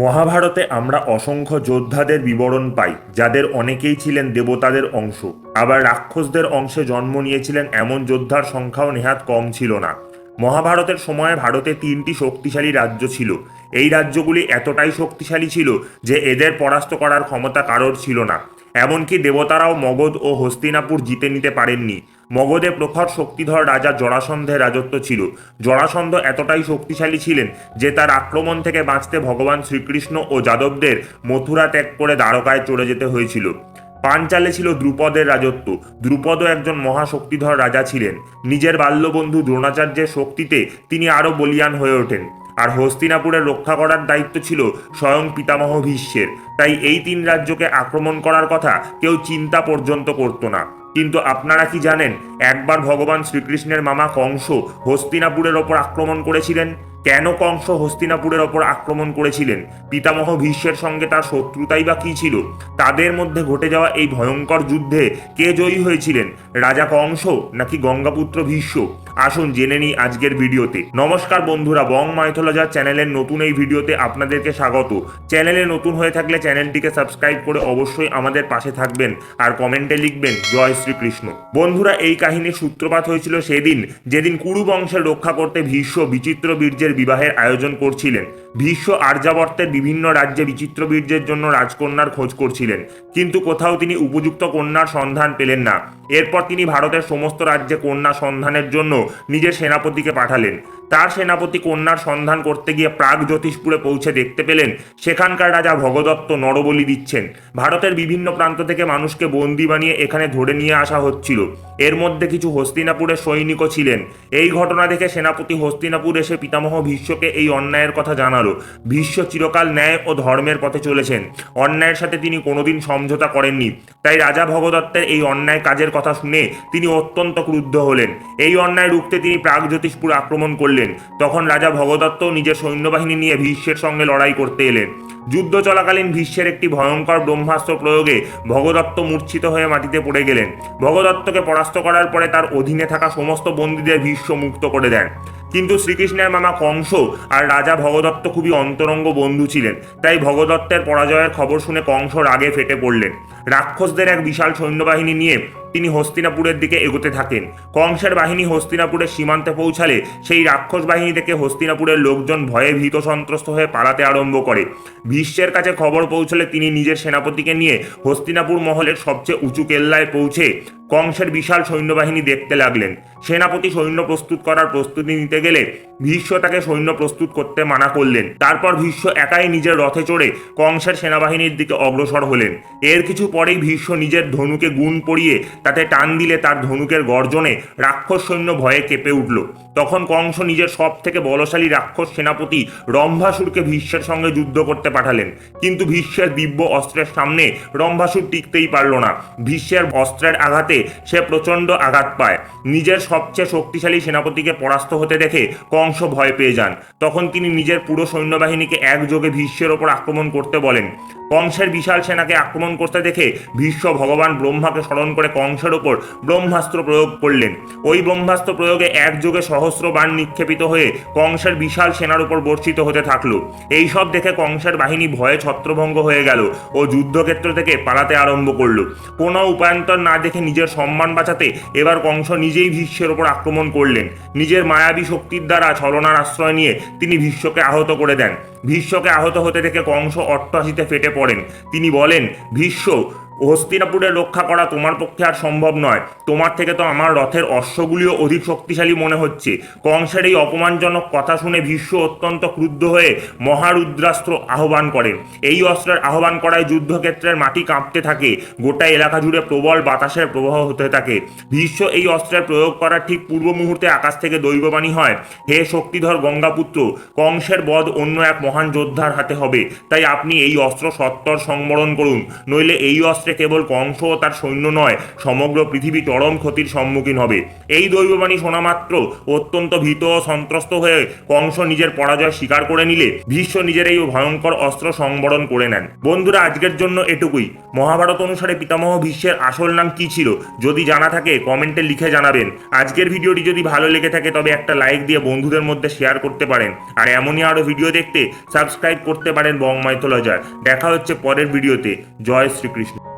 মহাভারতে আমরা অসংখ্য যোদ্ধাদের বিবরণ পাই, যাদের অনেকেই ছিলেন দেবতাদের অংশ। আবার রাক্ষসদের অংশে জন্ম নিয়েছিলেন এমন যোদ্ধার সংখ্যাও নেহাত কম ছিল না। মহাভারতের সময়ে ভারতে তিনটি শক্তিশালী রাজ্য ছিল। এই রাজ্যগুলি এতটাই শক্তিশালী ছিল যে এদের পরাস্ত করার ক্ষমতা কারোর ছিল না। এমনকি দেবতারাও মগধ ও হস্তিনাপুর জিতে নিতে পারেননি। মগধে প্রখর শক্তিধর রাজা জরাসন্ধের রাজত্ব ছিল। জরাসন্ধ এতটাই শক্তিশালী ছিলেন যে তার আক্রমণ থেকে বাঁচতে ভগবান শ্রীকৃষ্ণ ও যাদবদের মথুরা ত্যাগ করে দ্বারকায় চলে যেতে হয়েছিল। পাঞ্চালে ছিল দ্রুপদের রাজত্ব। দ্রুপদও একজন মহাশক্তিধর রাজা ছিলেন। নিজের বাল্যবন্ধু দ্রোণাচার্যের শক্তিতে তিনি আরও বলিয়ান হয়ে ওঠেন। আর হস্তিনাপুরের রক্ষা করার দায়িত্ব ছিল স্বয়ং পিতামহ ভীষ্মের। তাই এই তিন রাজ্যকে আক্রমণ করার কথা কেউ চিন্তা পর্যন্ত করতো না। কিন্তু আপনারা কি জানেন, একবার ভগবান শ্রীকৃষ্ণের মামা কংস হস্তিনাপুরের ওপর আক্রমণ করেছিলেন? কেন কংস হস্তিনাপুরের ওপর আক্রমণ করেছিলেন? পিতামহ ভীষ্মের সঙ্গে তার শত্রুতাই বা কী ছিল? তাদের মধ্যে ঘটে যাওয়া এই ভয়ঙ্কর যুদ্ধে কে জয়ী হয়েছিলেন? রাজা কংস নাকি গঙ্গাপুত্র ভীষ্ম? আসুন জেনে নিই আজকের ভিডিওতে। নমস্কার বন্ধুরা, বং মাইথোলজার চ্যানেলের নতুন এই ভিডিওতে আপনাদেরকে স্বাগত। চ্যানেলে নতুন হয়ে থাকলে চ্যানেলটিকে সাবস্ক্রাইব করে অবশ্যই আমাদের পাশে থাকবেন আর কমেন্টে লিখবেন, জয় শ্রীকৃষ্ণ। বন্ধুরা, এই কাহিনীর সূত্রপাত হয়েছিল সেদিন, যেদিন কুরু বংশের রক্ষা করতে ভীষ্ম বিচিত্র বীর্যের বিবাহের আয়োজন করছিলেন। ভীষ্ম আর্যাবর্তের বিভিন্ন রাজ্যে বিচিত্র বীর্যের জন্য রাজকন্যার খোঁজ করছিলেন। কিন্তু কোথাও তিনি উপযুক্ত কন্যার সন্ধান পেলেন না। এরপর তিনি ভারতের সমস্ত রাজ্যে কন্যা সন্ধানের জন্য নিজের সেনাপতিকে পাঠালেন। তার সেনাপতি কন্যার সন্ধান করতে গিয়ে প্রাগ জ্যোতিষপুরে পৌঁছে দেখতে পেলেন, সেখানকার রাজা ভগদত্ত নরবলি দিচ্ছেন। ভারতের বিভিন্ন প্রান্ত থেকে মানুষকে বন্দি বানিয়ে এখানে ধরে নিয়ে আসা হচ্ছিল। এর মধ্যে কিছু হস্তিনাপুরের সৈনিকও ছিলেন। এই ঘটনা দেখে সেনাপতি হস্তিনাপুর এসে পিতামহ ভীষ্মকে এই অন্যায়ের কথা জানালো। ভীষ্ম চিরকাল ন্যায় ও ধর্মের পথে চলেছেন। অন্যায়ের সাথে তিনি কোনোদিন সমঝোতা করেননি। তাই রাজা ভগদত্তের এই অন্যায় কাজের কথা শুনে তিনি অত্যন্ত ক্রুদ্ধ হলেন। এই অন্যায় রুখতে তিনি প্রাগ জ্যোতিষপুর আক্রমণ করলেন। তখন রাজা ভগদত্ত নিজের সৈন্যবাহিনী নিয়ে ভীষ্মের সঙ্গে লড়াই করতে এলেন। যুদ্ধ চলাকালীন ভীষ্মের একটি ভয়ঙ্কর ব্রহ্মাস্ত্র প্রয়োগে ভগদত্ত মূর্ছিত হয়ে মাটিতে পড়ে গেলেন। ভগদত্তকে পরাস্ত করার পরে তার অধীনে থাকা সমস্ত বন্দীদের ভীষ্ম মুক্ত করে দেন। কিন্তু শ্রীকৃষ্ণের মামা কংস আর রাজা ভগদত্ত খুবই অন্তরঙ্গ বন্ধু ছিলেন। তাই ভগদত্তের পরাজয়ের খবর শুনে কংস রাগে ফেটে পড়লেন। রাক্ষসদের এক বিশাল সৈন্যবাহিনী নিয়ে তিনি হস্তিনাপুরের দিকে এগোতে থাকেন। কংসের বাহিনী হস্তিনাপুরের সীমান্তে পৌঁছালে সেই রাক্ষস বাহিনী থেকে হস্তিনাপুরের লোকজন ভয়ে ভীত সন্ত্রস্ত হয়ে পালাতে আরম্ভ করে। ভীষ্মের কাছে খবর পৌঁছলে তিনি নিজের সেনাপতিকে নিয়ে হস্তিনাপুর মহলের সবচেয়ে উঁচু কেল্লায় পৌঁছে কংসের বিশাল সৈন্যবাহিনী দেখতে লাগলেন। সেনাপতি সৈন্য প্রস্তুত করার প্রস্তুতি নিতে গেলে ভীষ্ম তাকে সৈন্য প্রস্তুত করতে মানা করলেন। তারপর ভীষ্ম একাই নিজের রথে চড়ে কংসের সেনাবাহিনীর দিকে অগ্রসর হলেন। এর কিছু পরেই ভীষ্ম নিজের ধনুকে গুণ পড়িয়ে তাতে টান দিলে তার ধনুকের গর্জনে রাক্ষস সৈন্য ভয়ে কেঁপে উঠল। তখন কংস নিজের সব থেকে বলশালী রাক্ষস সেনাপতি রম্ভাসুরকে ভীষ্মের সঙ্গে যুদ্ধ করতে পাঠালেন। কিন্তু ভীষ্মের দিব্য অস্ত্রের সামনে রম্ভাসুর টিকতেই পারল না। ভীষ্মের অস্ত্রের আঘাতে সে প্রচণ্ড আঘাত পায়। নিজের সবচেয়ে শক্তিশালী সেনাপতিকে পরাস্ত হতে দেখে কংস ভয় পেয়ে যান। তখন তিনি নিজের পুরো সৈন্যবাহিনীকে একযোগে ভীষ্মের ওপর আক্রমণ করতে বলেন। কংসের বিশাল সেনাকে আক্রমণ করতে দেখে ভীষ্ম ভগবান ব্রহ্মাকে স্মরণ করে কংসের ওপর ব্রহ্মাস্ত্র প্রয়োগ করলেন। ওই ব্রহ্মাস্ত্র প্রয়োগে একযোগে সহস্র বাণ নিক্ষেপিত হয়ে কংসের বিশাল সেনার উপর বর্ষিত হতে থাকল। এই সব দেখে কংসের বাহিনী ভয়ে ছত্রভঙ্গ হয়ে গেল ও যুদ্ধক্ষেত্র থেকে পালাতে আরম্ভ করল। কোনো উপায়ন্তর না দেখে নিজের সম্মান বাঁচাতে এবার কংস নিজেই ভীষ্মের ওপর আক্রমণ করলেন। নিজের মায়াবী শক্তির দ্বারা ছলনার আশ্রয় নিয়ে তিনি ভীষ্মকে আহত করে দেন। ভীষ্মকে আহত হতে দেখে কংস অট্টহাসিতে ফেটে পড়েন। তিনি বলেন, ভীষ্ম হস্তিনাপুরে রক্ষা করা তোমার পক্ষে আর সম্ভব নয়। তোমার থেকে তো আমার রথের অশ্বগুলিও অধিক শক্তিশালী মনে হচ্ছে। কংসের এই অপমানজনক কথা শুনে ভীষ্ম অত্যন্ত ক্রুদ্ধ হয়ে মহারুদ্রাস্ত্র আহ্বান করেন এই অস্ত্রের আহ্বান করায় যুদ্ধক্ষেত্রের মাটি কাঁপতে থাকে। গোটা এলাকা জুড়ে প্রবল বাতাসের প্রবাহ হতে থাকে। ভীষ্ম এই অস্ত্রের প্রয়োগ করার ঠিক পূর্ব মুহূর্তে আকাশ থেকে দৈববাণী হয়, হে শক্তিধর গঙ্গাপুত্র, কংসের বধ অন্য এক মহান যোদ্ধার হাতে হবে। তাই আপনি এই অস্ত্র সত্তর সংবরণ করুন। নইলে এই অস্ত্রে মহাভারতে কেবল কংস ও তার সৈন্য নয়, সমগ্র পৃথিবী চরম ক্ষতির সম্মুখীন হবে। এই দৈববাণী শোনা মাত্র অত্যন্ত ভীত ও সন্ত্রস্ত হয়ে কংস নিজের পরাজয় স্বীকার করে নিলে, ভীষ্ম নিজের এই ভয়ঙ্কর অস্ত্র সংবরণ করে নেন। বন্ধুরা, আজকের জন্য এটুকুই। মহাভারত অনুসারে পিতামহ ভীষ্মের আসল নাম কি ছিল, যদি জানা থাকে, কমেন্টে লিখে জানাবেন। আজকের ভিডিওটি যদি ভালো লেগে থাকে, তবে একটা লাইক দিয়ে বন্ধুদের মধ্যে শেয়ার করতে পারেন। আর এমনই আরও ভিডিও দেখতে সাবস্ক্রাইব করতে পারেন বং মাইথোলজার দেখা হচ্ছে পরের ভিডিওতে। জয় শ্রীকৃষ্ণ।